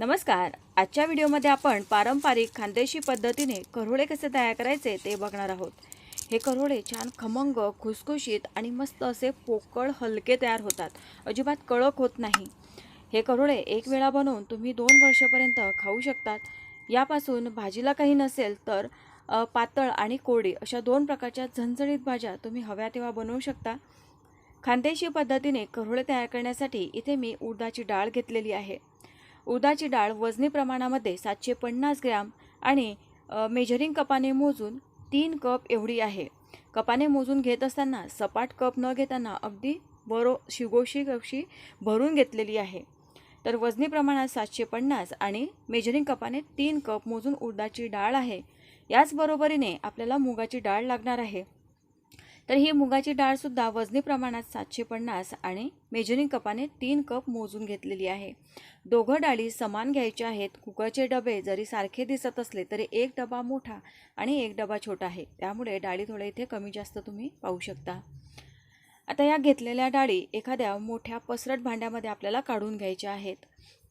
नमस्कार. आजच्या व्हिडिओमध्ये आपण पारंपरिक खानदेशी पद्धतीने करोळे कसे तयार करायचे ते बघणार आहोत. हे करोळे छान खमंग खुसखुशीत आणि मस्त असे पोकळ हलके तयार होतात. अजिबात कडक होत नाही. हे करोळे एक वेळा बनवून तुम्ही दोन वर्षापर्यंत खाऊ शकतात. यापासून भाजीला काही नसेल तर पातळ आणि कोडी अशा दोन प्रकारच्या झणझणीत भाज्या तुम्ही हव्या तेव्हा बनवू शकता. खानदेशी पद्धतीने करोळे तयार करण्यासाठी इथे मी उडदाची डाळ घेतलेली आहे. उदाची डाळ वजनी प्रमाणामध्ये सातशे पन्नास ग्रॅम आणि मेजरिंग कपाने मोजून तीन कप एवढी आहे. कपाने मोजून घेत असताना सपाट कप न घेताना अगदी बरो शिगोशी कशी भरून घेतलेली आहे. तर वजनी प्रमाणात सातशे पन्नास आणि मेजरिंग कपाने तीन कप मोजून उडदाची डाळ आहे. याचबरोबरीने आपल्याला मुगाची डाळ लागणार आहे. तर ही मुगाची डाळसुद्धा वजनी प्रमाणात सातशे पन्नास आणि मेजरिंग कपाने तीन कप मोजून घेतलेली आहे. दोघं डाळी समान घ्यायच्या आहेत. कुकरचे डबे जरी सारखे दिसत असले तरी एक डबा मोठा आणि एक डबा छोटा आहे. त्यामुळे डाळी थोडे इथे कमी जास्त तुम्ही पाहू शकता. आता या घेतलेल्या डाळी एखाद्या मोठ्या पसरट भांड्यामध्ये आपल्याला काढून घ्यायच्या आहेत.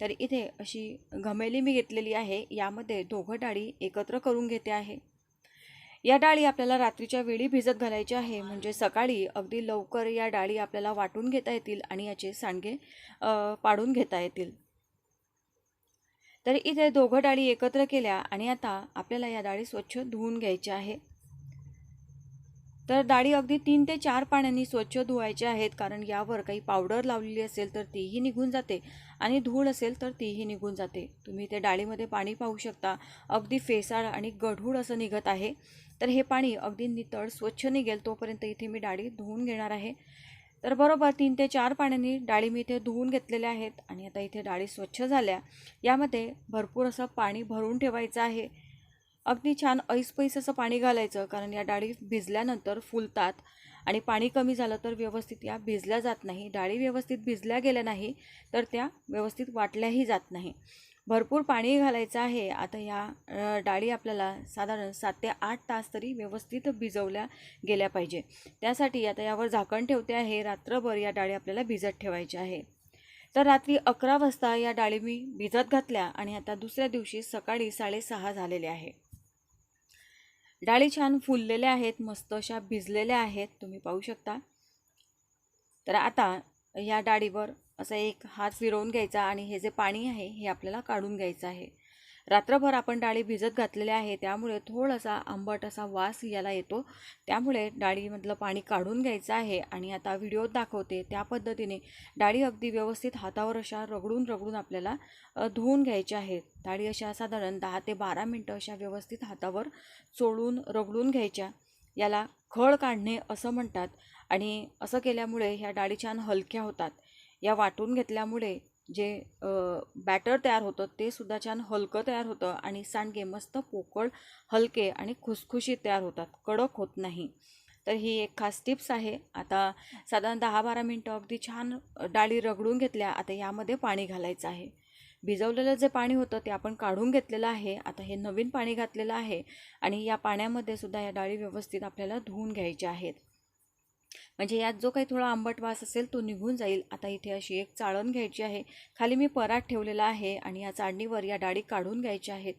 तर इथे अशी घमेली मी घेतलेली आहे. यामध्ये दोघं डाळी एकत्र करून घेते आहे. या डाळी आपल्याला रात्रीच्या वेळी भिजत घालायची आहे. म्हणजे सकाळी अगदी लवकर या डाळी आपल्याला वाटून घेता येतील आणि याचे सांडगे पाडून घेता येतील. तर इथे दोघं डाळी एकत्र केल्या आणि आता आपल्याला या डाळी स्वच्छ धुवून घ्यायच्या आहे. तर डाळी अगदी तीन ते चार पाण्याने स्वच्छ धुवायच्या आहेत. कारण यावर काही पावडर लावलेली असेल तर तीही निघून जाते आणि धूळ असेल तर तीही निघून जाते. तुम्ही ते डाळीमध्ये पाणी पाहू शकता. अगदी फेसाळ आणि गढूळ असं निघत आहे. तर हे पाणी अगदी नितळ स्वच्छ निघेल तोपर्यंत इथे मी डाळी धुवून घेणार आहे. तर बरोबर तीन ते चार पाण्याने डाळी मी इथे धुवून घेतलेल्या आहेत आणि आता इथे डाळी स्वच्छ झाल्या. यामध्ये भरपूर असं पाणी भरून ठेवायचं आहे. अगदी छान ऐसपैस असं पाणी घालायचं कारण या डाळी भिजल्यानंतर फुलतात आणि पाणी कमी झालं तर व्यवस्थित या भिजल्या जात नाही. डाळी व्यवस्थित भिजल्या गेल्या नाही तर त्या व्यवस्थित वाटल्याही जात नाही. भरपूर पाणी घालायचं आहे. आता या डाळी आपल्याला साधारण सात ते आठ तास तरी व्यवस्थित भिजवल्या गेल्या पाहिजे. त्यासाठी आता यावर झाकण ठेवते आहे. रात्रभर या डाळी आपल्याला भिजत ठेवायच्या आहे. तर रात्री अकरा वाजता या डाळी मी भिजत घातल्या आणि आता दुसऱ्या दिवशी सकाळी साडेसहा झालेले आहे. डाळी छान फुललेल्या आहेत मस्त अशा भिजलेल्या आहेत. तुम्ही पाहू शकता. तर आता या डाळीवर असं एक हात फिरवून घ्यायचा आणि हे जे पाणी आहे हे आपल्याला काढून घ्यायचं आहे. रात्रभर आपण डाळी भिजत घातलेल्या आहे त्यामुळे थोडासा आंबट असा वास याला येतो. त्यामुळे डाळीमधलं पाणी काढून घ्यायचं आहे आणि आता व्हिडिओत दाखवते. त्या पद्धतीने डाळी अगदी व्यवस्थित हातावर अशा रगडून रगडून आपल्याला धुवून घ्यायच्या आहेत डाळी अशा साधारण दहा ते बारा मिनटं अशा व्यवस्थित हातावर चोळून रगडून घ्यायच्या. याला खळ काढणे असं म्हणतात आणि असं केल्यामुळे ह्या डाळी छान हलक्या होतात. या वाटून घेतल्यामुळे जे बॅटर तयार होतं ते सुद्धा छान हलकं तयार होतं आणि सांडगे मस्त पोकळ हलके आणि खुसखुशीत तयार होतात. कडक होत नाही. तर ही एक खास टिप्स आहे. आता साधारण दहा बारा मिनटं अगदी छान डाळी रगडून घेतल्या आता यामध्ये पाणी घालायचं आहे. भिजवलेलं जे पाणी होतं ते आपण काढून घेतलेलं आहे. आता हे नवीन पाणी घातलेलं आहे आणि या पाण्यामध्ये सुद्धा या डाळी व्यवस्थित आपल्याला धुवून घ्यायच्या आहेत. म्हणजे यात जो काही थोडा आंबट वास असेल तो निघून जाईल. आता इथे अशी एक चाळण घ्यायची आहे. खाली मी परात ठेवलेला आहे आणि या चाळणीवर या डाळी काढून घ्यायच्या आहेत.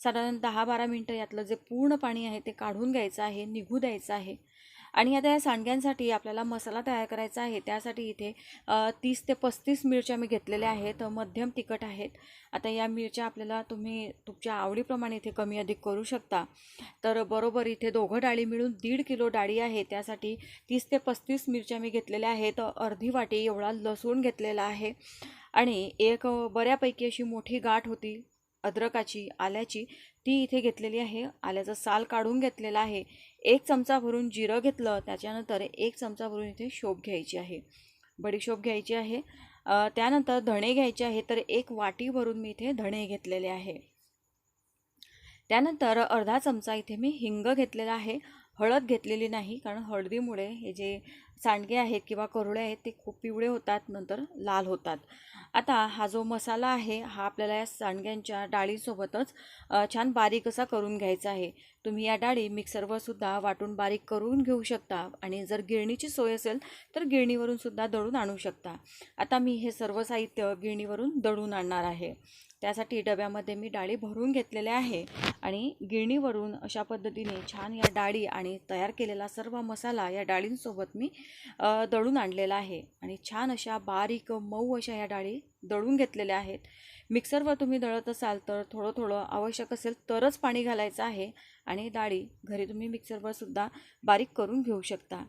साधारण दहा बारा मिनटं यातलं जे पूर्ण पाणी आहे ते काढून घ्यायचं आहे निघू द्यायचं आहे. आणि आता या सांडग्यांसाठी आपल्याला मसाला तयार करायचा आहे. त्यासाठी इथे तीस ते पस्तीस मिरच्या मी घेतलेल्या आहेत. मध्यम तिखट आहेत. आता या मिरच्या आपल्याला तुम्ही तुमच्या आवडीप्रमाणे इथे कमी अधिक करू शकता. तर बरोबर इथे दोघं डाळी मिळून दीड किलो डाळी आहे. त्यासाठी तीस ते पस्तीस मिरच्या मी घेतलेल्या आहेत. अर्धी वाटी एवढा लसूण घेतलेला आहे. आणि एक बऱ्यापैकी अशी मोठी गाठ होती. अद्रकाची आल्याची. ती इथे घेतलेली आहे. आल्याचं साल काढून घेतलेला आहे. एक चमचा भरून जिरं घेतलं त्याच्यानंतर एक चमचा भरून इथे शोप घ्यायची आहे. बडीशोप घ्यायची आहे. त्यानंतर धणे घ्यायचे आहे तर एक वाटी भरून मी इथे धणे घेतलेले आहे. त्यानंतर अर्धा चमचा इथे मी हिंग घेतलेला आहे. हळद घेतलेली नाही कारण हळदीमुळे हे जे सांडगे आहेत किंवा करोळे आहेत ते खूप पिवळे होतात नंतर लाल होतात. आता हा जो मसाला आहे हा आपल्याला या सांडग्यांच्या डाळीसोबतच छान बारीक असा करून घ्यायचा आहे. तुम्ही या डाळी मिक्सरवर सुद्धा वाटून बारीक करून घेऊ शकता आणि जर गिरणीची सोय असेल तर गिरणीवरून सुद्धा दळून आणू शकता. आता मी हे सर्व साहित्य गिरणीवरून दळून आणणार आहे. त्यासाठी डब्यामध्ये मी डाळी भरून घेतलेल्या आहे. आणि गिरणीवरून अशा पद्धतीने छान या डाळी आणि तयार केलेला सर्व मसाला या डाळींसोबत मी दळून आणलेला आहे. आणि छान अशा बारीक मऊ अशा या डाळी दळून घेतलेल्या आहेत. मिक्सरवर तुम्ही दळत असाल तर थोडं थोडं आवश्यक असेल तरच पाणी घालायचं आहे. आणि डाळी घरी तुम्ही मिक्सरवर सुद्धा बारीक करून घेऊ शकता.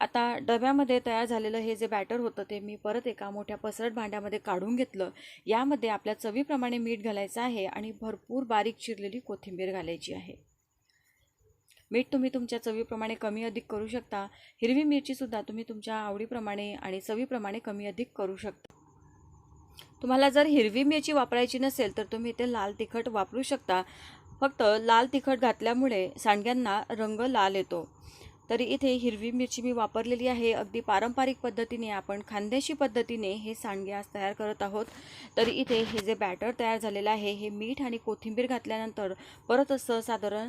आता डब्यामध्ये तयार झालेलं हे जे बॅटर होतं ते मी परत एका मोठ्या पसरट भांड्यामध्ये काढून घेतलं. यामध्ये आपल्या चवीप्रमाणे मीठ घालायचं आहे आणि भरपूर बारीक चिरलेली कोथिंबीर घालायची आहे. मीठ तुम्ही तुमच्या चवीप्रमाणे कमी अधिक करू शकता. हिरवी मिरचीसुद्धा तुम्ही तुमच्या आवडीप्रमाणे आणि चवीप्रमाणे कमी अधिक करू शकता. तुम्हाला जर हिरवी मिरची वापरायची नसेल तर तुम्ही ते लाल तिखट वापरू शकता. फक्त लाल तिखट घातल्यामुळे सांडग्यांना रंग लाल येतो. तरी इथे हिरवी मिरची मी वापरलेली आहे. अगदी पारंपरिक पद्धतीने आपण खानदेशी पद्धतीने हे सांडगे आज तयार करत आहोत. तरी इथे हे जे बॅटर तयार झालेलं आहे हे मीठ आणि कोथिंबीर घातल्यानंतर परत असं साधारण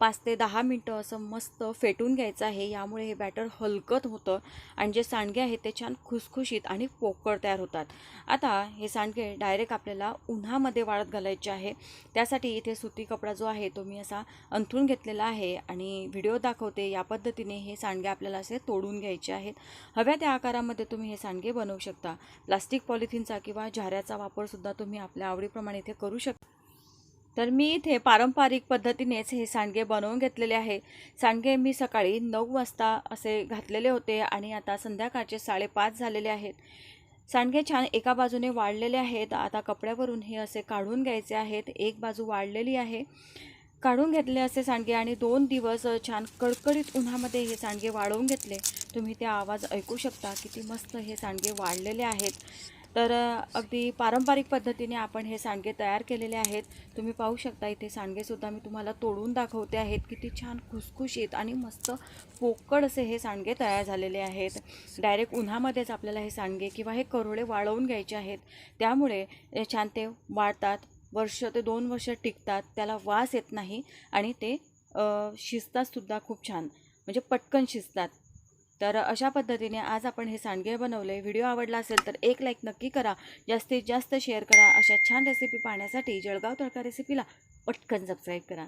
पाच ते दहा मिनटं असं मस्त फेटून घ्यायचं आहे. यामुळे हे बॅटर हलकत होतं आणि जे सांडगे आहेत ते छान खुसखुशीत आणि पोकळ तयार होतात. आता हे सांडगे डायरेक्ट आपल्याला उन्हामध्ये वाळत घालायचे आहे. त्यासाठी इथे सुती कपडा जो आहे तो मी असा अंथरून घेतलेला आहे आणि व्हिडिओ दाखवते. या पद्धतीने हे सांडगे आपल्याला असे तोडून घ्यायचे आहेत. हव्या त्या आकारामध्ये तुम्ही हे सांडगे बनवू शकता. प्लास्टिक पॉलिथिनचा किंवा झाऱ्याचा वापरसुद्धा तुम्ही आपल्या आवडीप्रमाणे इथे करू शकता तर मी इथे पारंपरिक पद्धतीनेच हे सांडगे बनवून घेतलेले आहे. सांडगे मी सकाळी नऊ वाजता असे घातलेले होते आणि आता संध्याकाळचे साडेपाच झालेले आहेत. सांडगे छान एका बाजूने वाढलेले आहेत. आता कपड्यावरून हे असे काढून घ्यायचे आहेत. एक बाजू वाढलेली आहे. काढून घेतले असे सांडगे आणि दोन दिवस छान कडकडीत उन्हामध्ये हे सांडगे वाळवून घेतले. तुम्ही ते आवाज ऐकू शकता किती मस्त हे सांडगे वाढलेले आहेत. तर अगदी पारंपरिक पद्धतीने आपण हे सांडगे तयार केलेले आहेत. तुम्ही पाहू शकता इथे सांडगेसुद्धा मी तुम्हाला तोडून दाखवते आहेत. किती छान खुसखुशीत आणि मस्त पोकळ असे हे सांडगे तयार झालेले आहेत. डायरेक्ट उन्हामध्येच आपल्याला हे सांडगे किंवा हे करोळे वाळवून घ्यायचे आहेत. त्यामुळे छान ते वाळतात. वर्ष ते दोन वर्ष टिकतात त्याला वास येत नाही आणि ते शिजतातसुद्धा खूप छान. म्हणजे पटकन शिजतात. तर अशा पद्धतीने आज आपण हे सांडगे बनवले. व्हिडिओ आवडला असेल तर एक लाईक नक्की करा. जास्तीत जास्त शेअर करा. अशा छान रेसिपी पाहण्यासाठी जळगाव तडका रेसिपीला पटकन सबस्क्राईब करा.